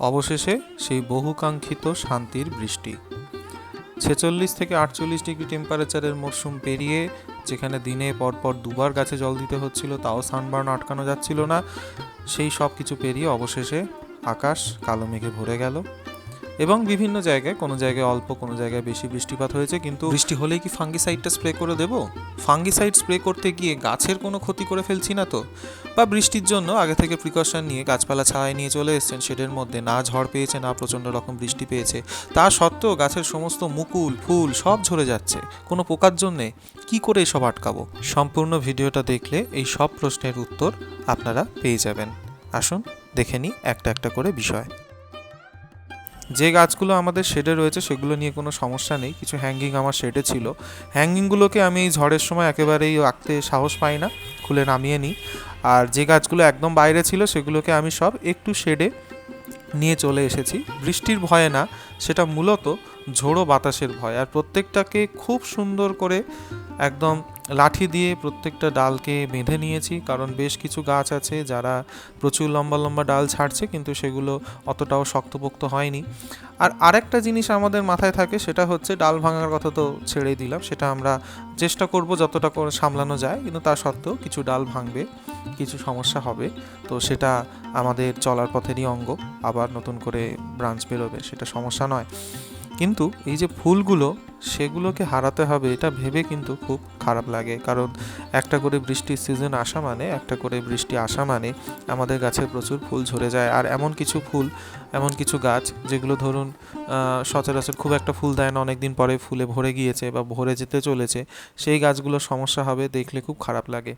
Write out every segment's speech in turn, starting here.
অবশেষে সেই বহুকাঙ্ক্ষিত শান্তির বৃষ্টি। ছেচল্লিশ থেকে আটচল্লিশ ডিগ্রি টেম্পারেচারের মরশুম পেরিয়ে, যেখানে দিনে পরপর দুবার গাছে জল দিতে হচ্ছিল, তাও সানবার্ন আটকানো যাচ্ছিল না। সেই সব কিছু পেরিয়ে অবশেষে আকাশ কালো মেঘে ভরে গেল। এবং বিভিন্ন জায়গায়, কোনো জায়গায় অল্প, কোনো জায়গায় বেশি বৃষ্টিপাত হয়েছে, কিন্তু বৃষ্টি হলেই কি ফাঙ্গিসাইডটা স্প্রে করে দেবো? ফাঙ্গিসাইড স্প্রে করতে গিয়ে গাছের কোনো ক্ষতি করে ফেলছি না তো? বা বৃষ্টির জন্য আগে থেকে প্রিকশন নিয়ে গাছপালা ছায়ায় নিয়ে চলে এসেছেন, শেডের মধ্যে না ঝড় পেয়েছে, না প্রচণ্ড রকম বৃষ্টি পেয়েছে। তা সত্ত্বেও গাছের সমস্ত মুকুল, ফুল সব ঝরে যাচ্ছে। কোনো পোকার জন্যে কি করে এসব আটকাবো? সম্পূর্ণ ভিডিওটা দেখলে এই সব প্রশ্নের উত্তর আপনারা পেয়ে যাবেন। আসুন, দেখে নিই একটা একটা করে বিষয়। যে গাছগুলো আমাদের শেডে রয়েছে সেগুলো নিয়ে কোনো সমস্যা নেই, কিছু হ্যাঙ্গিং আমার শেডে ছিল। হ্যাঙ্গিংগুলোকে আমি এই ঝড়ের সময় একেবারেই আঁকতে সাহস পাই না, খুলে নামিয়ে নিই। আর যে গাছগুলো একদম বাইরে ছিল সেগুলোকে আমি সব একটু শেডে নিয়ে চলে এসেছি। বৃষ্টির ভয়ে না, সেটা মূলত ঝোড়ো বাতাসের ভয়। আর প্রত্যেকটাকে খুব সুন্দর করে একদম লাঠি দিয়ে প্রত্যেকটা ডালকে বেঁধে নিয়েছি, কারণ বেশ কিছু গাছ আছে যারা প্রচুর লম্বা লম্বা ডাল ছাড়ছে, কিন্তু সেগুলো অতটাও শক্তপোক্ত হয়নি। আর আরেকটা জিনিস আমাদের মাথায় থাকে, সেটা হচ্ছে ডাল ভাঙার কথা তো ছেড়েই দিলাম, সেটা আমরা চেষ্টা করব যতটা করে সামলানো যায়, কিন্তু তা সত্ত্বেও কিছু ডাল ভাঙবে। কিছু সমস্যা হবে, তো সেটা আমাদের চলার পথেরই অঙ্গ, আবার নতুন করে ব্রাঞ্চ বেরোবে, সেটা সমস্যা নয়। কিন্তু এই যে ফুলগুলো, সেগুলোকে হারাতে হবে, এটা ভেবে কিন্তু খুব খারাপ লাগে। কারণ একটা করে বৃষ্টির সিজন আসা মানে একটা করে বৃষ্টি আসা মানে আমাদের গাছে প্রচুর ফুল ঝরে যায়। আর এমন কিছু ফুল, এমন কিছু গাছ, যেগুলো ধরুন সচরাচর খুব একটা ফুল দেয় না, অনেকদিন পরে ফুলে ভরে গিয়েছে বা ভরে যেতে চলেছে, সেই গাছগুলোর সমস্যা হবে, দেখলে খুব খারাপ লাগে।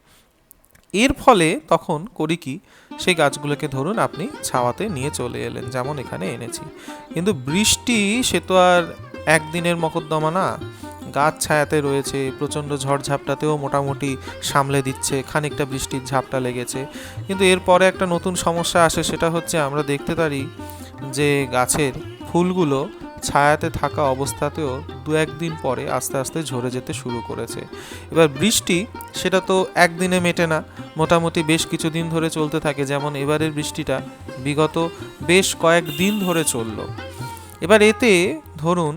এর ফলে তখন করি কি, সেই গাছগুলোকে ধরুন আপনি ছাওয়াতে নিয়ে চলে এলেন, যেমন এখানে এনেছি। কিন্তু বৃষ্টি, সে তো আর একদিনের মকদ্দমা না। গাছ ছায়াতে রয়েছে, প্রচণ্ড ঝড়ঝাপটাতেও মোটামুটি সামলে দিচ্ছে, খানিকটা বৃষ্টির ঝাপটা লেগেছে। কিন্তু এরপরে একটা নতুন সমস্যা আসে, সেটা হচ্ছে আমরা দেখতে পারি যে গাছের ফুলগুলো ছায়াতে থাকা অবস্থাতেও দু একদিন পরে আস্তে আস্তে ঝরে যেতে শুরু করেছে। এবার বৃষ্টি, সেটা তো একদিনে মেটে না। মোটামুটি বেশ কিছুদিন ধরে চলতে থাকে, যেমন এবারের বৃষ্টিটা বিগত বেশ কয়েক দিন ধরে চলল। এবার এতে ধরুন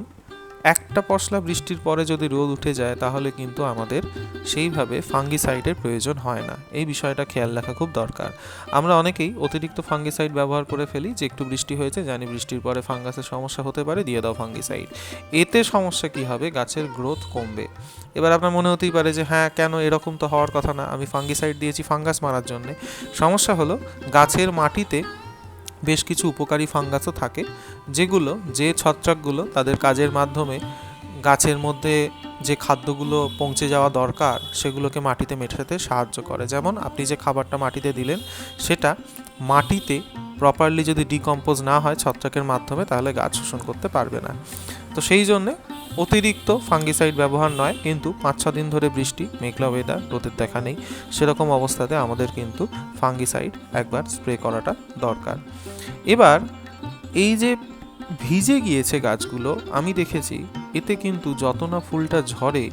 একটা পশলা বৃষ্টির পরে যদি রোদ উঠে যায়, তাহলে কিন্তু আমাদের সেইভাবে ফাঙ্গিসাইডের প্রয়োজন হয় না। এই বিষয়টা খেয়াল রাখা খুব দরকার। আমরা অনেকেই অতিরিক্ত ফাঙ্গিসাইড ব্যবহার করে ফেলি, যে একটু বৃষ্টি হয়েছে, জানি বৃষ্টির পরে ফাঙ্গাসের সমস্যা হতে পারে, দিয়ে দাও ফাঙ্গিসাইড। এতে সমস্যা কি হবে? গাছের গ্রোথ কমবে। এবার আপনার মনে হতেই পারে যে হ্যাঁ কেন এরকম তো হওয়ার কথা না? আমি ফাঙ্গিসাইড দিয়েছি ফাঙ্গাস মারার জন্যে। সমস্যা হলো, গাছের মাটিতে বেশ কিছু উপকারী ফাঙ্গাসও থাকে, যেগুলো, যে ছত্রাকগুলো তাদের কাজের মাধ্যমে গাছের মধ্যে যে খাদ্যগুলো পৌঁছে যাওয়া দরকার, সেগুলোকে মাটিতে মেটাতে সাহায্য করে। যেমন, আপনি যে খাবারটা মাটিতে দিলেন, সেটা মাটিতে প্রপারলি যদি ডিকম্পোজ না হয় ছত্রাকের মাধ্যমে, তাহলে গাছ শোষণ করতে পারবে না। তো সেই জন্যে অতিরিক্ত ফাঙ্গিসাইড ব্যবহার নয়, কিন্তু পাঁচ ছ দিন ধরে বৃষ্টি, মেঘলা ওয়েদার রোদের দেখা নেই। সেরকম অবস্থাতে আমাদের কিন্তু ফাঙ্গিসাইড একবার স্প্রে করাটা দরকার। এবার, এই যে ভিজে গিয়েছে গাছগুলো, আমি দেখেছি, এতে কিন্তু যত না ফুলটা ঝরে,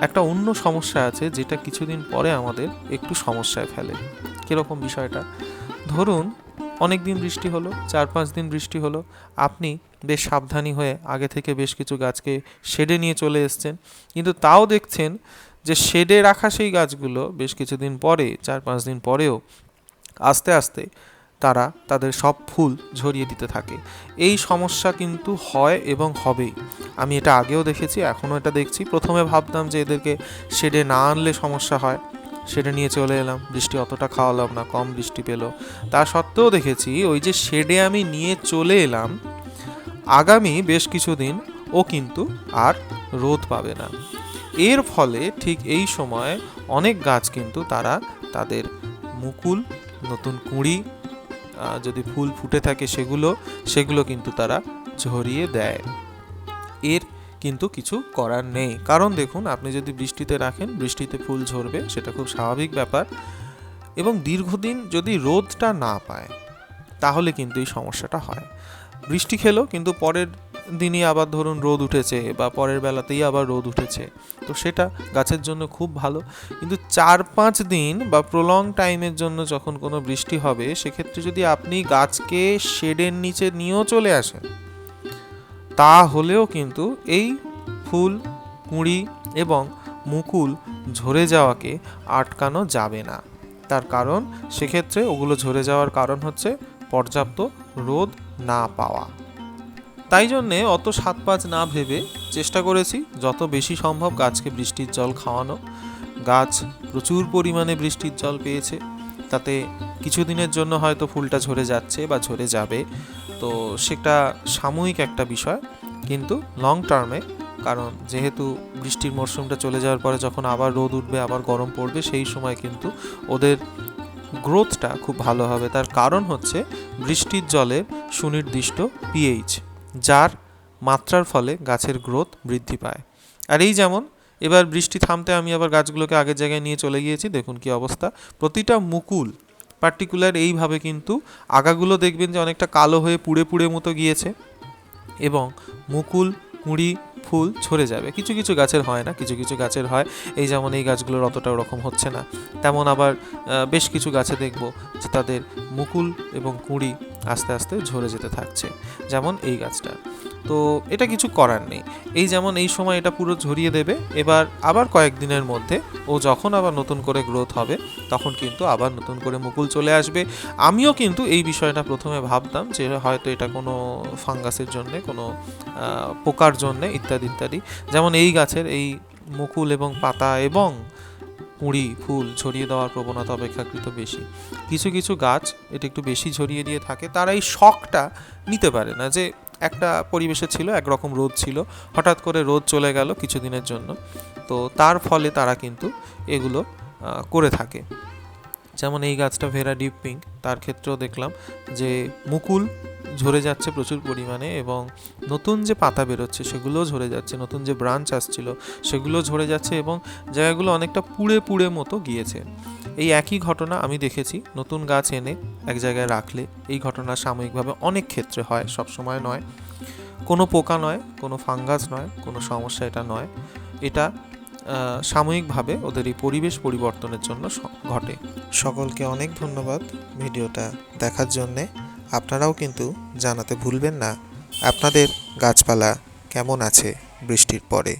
একটা অন্য সমস্যা আছে যেটা কিছুদিন পরে আমাদের একটু সমস্যায় ফেলে। কীরকম বিষয়টা? ধরুন, অনেক দিন বৃষ্টি হলো চার পাঁচ দিন বৃষ্টি হলো, আপনি বেশ সাবধানী হয়ে আগে থেকে বেশ কিছু গাছকে শেডে নিয়ে চলে এসছেন। কিন্তু তাও দেখছেন যে শেডে রাখা সেই গাছগুলো বেশ কিছুদিন পরে, চার পাঁচ দিন পরেও আস্তে আস্তে তারা তাদের সব ফুল ঝরিয়ে দিতে থাকে। এই সমস্যা কিন্তু হয় এবং হবেই। আমি এটা আগেও দেখেছি, এখনও এটা দেখছি। প্রথমে ভাবতাম যে এদেরকে শেডে না আনলে সমস্যা হয়। শেডে নিয়ে চলে এলাম, বৃষ্টি অতটা খাওয়ালাম না, কম বৃষ্টি পেল। তা সত্ত্বেও দেখেছি ওই যে শেডে আমি নিয়ে চলে এলাম আগামী বেশ কিছুদিন ও কিন্তু আর রোদ পাবে না। এর ফলে ঠিক এই সময় অনেক গাছ কিন্তু তারা তাদের মুকুল, নতুন কুঁড়ি যদি ফুল ফুটে থাকে সেগুলো সেগুলো কিন্তু তারা ঝরিয়ে দেয়। এর কিন্তু কিছু করার নেই। কারণ দেখুন, আপনি যদি বৃষ্টিতে রাখেন, বৃষ্টিতে ফুল ঝরবে, সেটা খুব স্বাভাবিক ব্যাপার এবং দীর্ঘদিন যদি রোদটা না পায় তাহলে কিন্তু এই সমস্যাটা হয়। বৃষ্টি খেলো, কিন্তু পরের দিনই আবার ধরুন রোদ উঠেছে বা পরের বেলাতেই আবার রোদ উঠেছে। তো সেটা গাছের জন্য খুব ভালো। কিন্তু চার পাঁচ দিন বা প্রলং টাইমের জন্য যখন কোনো বৃষ্টি হবে, সেক্ষেত্রে যদি আপনি গাছকে শেডের নিচে নিয়েও চলে আসেন, তাহলেও কিন্তু এই ফুল, কুঁড়ি এবং মুকুল ঝরে যাওয়াকে আটকানো যাবে না। তার কারণ সেক্ষেত্রে ওগুলো ঝরে যাওয়ার কারণ হচ্ছে পর্যাপ্ত রোদ না পাওয়া। তাই জন্যে অত সাত পাঁচ না ভেবে চেষ্টা করেছি যত বেশি সম্ভব গাছকে বৃষ্টির জল খাওয়ানো। গাছ প্রচুর পরিমাণে বৃষ্টির জল পেয়েছে। তাতে কিছুদিনের জন্য হয়তো ফুলটা ঝরে যাচ্ছে বা ঝরে যাবে। তো সেটা সাময়িক একটা বিষয়। কিন্তু লং টার্মে কারণ যেহেতু বৃষ্টির মরশুমটা চলে যাওয়ার পরে যখন আবার রোদ উঠবে, আবার গরম পড়বে, সেই সময় কিন্তু ওদের গ্রোথটা খুব ভালো হবে। তার কারণ হচ্ছে বৃষ্টির জলের সুনির্দিষ্ট পিএইচ যার মাত্রার ফলে গাছের গ্রোথ বৃদ্ধি পায়। আর এই যেমন, এবার বৃষ্টি থামতে আমি আবার গাছগুলোকে আগের জায়গায় নিয়ে চলে গিয়েছি, দেখুন কি অবস্থা। প্রতিটা মুকুল পার্টিকুলার এইভাবে কিন্তু আগাগুলো দেখবেন যে অনেকটা কালো হয়ে পুড়ে পুড়ে মতো গিয়েছে। এবং মুকুল, কুঁড়ি ফুল ঝরে যাবে। কিছু কিছু গাছের হয় না, কিছু কিছু গাছের হয়। এই যেমন এই গাছগুলোর অতটা ওরকম হচ্ছে না। তেমন আবার বেশ কিছু গাছে দেখব যে তাদের মুকুল এবং কুঁড়ি আস্তে আস্তে ঝরে যেতে থাকছে। যেমন এই গাছটা। তো এটা কিছু করার নেই। এই যেমন এই সময় এটা পুরো ঝরিয়ে দেবে, এবার আবার কয়েকদিনের মধ্যে ও যখন আবার নতুন করে গ্রোথ হবে, তখন কিন্তু আবার নতুন করে মুকুল চলে আসবে। আমিও কিন্তু এই বিষয়টা প্রথমে ভাবতাম যে হয়তো এটা কোনো ফাঙ্গাসের জন্য, কোনো পোকার জন্য ইত্যাদি ইত্যাদি। যেমন এই গাছের এই মুকুল এবং পাতা এবং কুঁড়ি ফুল ছড়িয়ে দেওয়ার প্রবণতা অপেক্ষাকৃত বেশি। কিছু কিছু গাছ এটা একটু বেশি ছড়িয়ে দিয়ে থাকে, তারা এই শখটা নিতে পারে না যে একটা পরিবেশে ছিল, একরকম রোদ ছিল। হঠাৎ করে রোদ চলে গেল কিছুদিনের জন্য। তো তার ফলে তারা কিন্তু এগুলো করে থাকে। যেমন এই গাছটা ভেরা ডিপ পিঙ্ক, তার ক্ষেত্রেও দেখলাম যে মুকুল ঝরে যাচ্ছে প্রচুর পরিমাণে এবং নতুন যে পাতা বেরোচ্ছে সেগুলোও ঝরে যাচ্ছে, নতুন যে ব্রাঞ্চ আসছিল সেগুলো ঝরে যাচ্ছে এবং জায়গাগুলো অনেকটা পুড়ে পুড়ে মতো গিয়েছে। এই একই ঘটনা আমি দেখেছি। নতুন গাছ এনে এক জায়গায় রাখলে এই ঘটনা সাময়িকভাবে অনেক ক্ষেত্রে হয় সব সময় নয়। কোনো পোকা নয়, কোনো ফাঙ্গাস নয়, কোনো সমস্যা এটা নয়। এটা সাময়িকভাবে ওদের এই পরিবেশ পরিবর্তনের জন্য ঘটে। সকলকে অনেক ধন্যবাদ ভিডিওটা দেখার জন্যে। আপনারাও কিন্তু জানাতে ভুলবেন না। আপনাদের গাছপালা কেমন আছে বৃষ্টির পরে?